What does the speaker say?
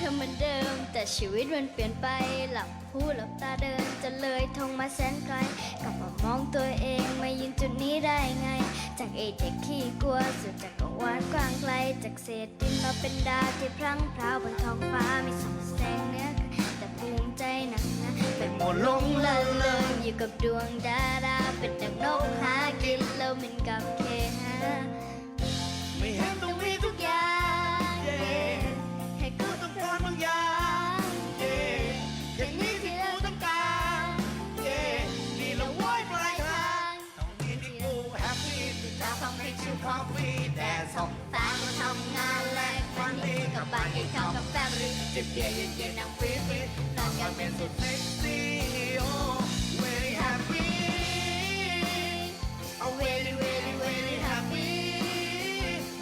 ธอเหมือนเดิม แต่ชีวิตมันเปลี่ยนไป หลับหูหลับตาเดิน จะเลยทงมาแสนไกล กลับมามองตัวเองมายืนจุดนี้ได้ไง จากไอเด็กขี้กลัวสู่จักรวาลกว้างไกล จากเศษดินมาเป็นดาวที่พลังพราวบนท้องฟ้ามีส่องแสงเนื้อแต่ภูมิใจหนักนะเป็นหมดลงละเลงอยู่กับดวงดาราเป็นดังนกหากินแล้วมันกับเคหา ปี้จะทำให้ชิวคอฟฟี่แต่ส่องแฟนมาทำงานแลกวันนี้กับบ้านกินข้าวกับแฟนรือจิบเบียร์เย็นๆนั่งฟิตฟิ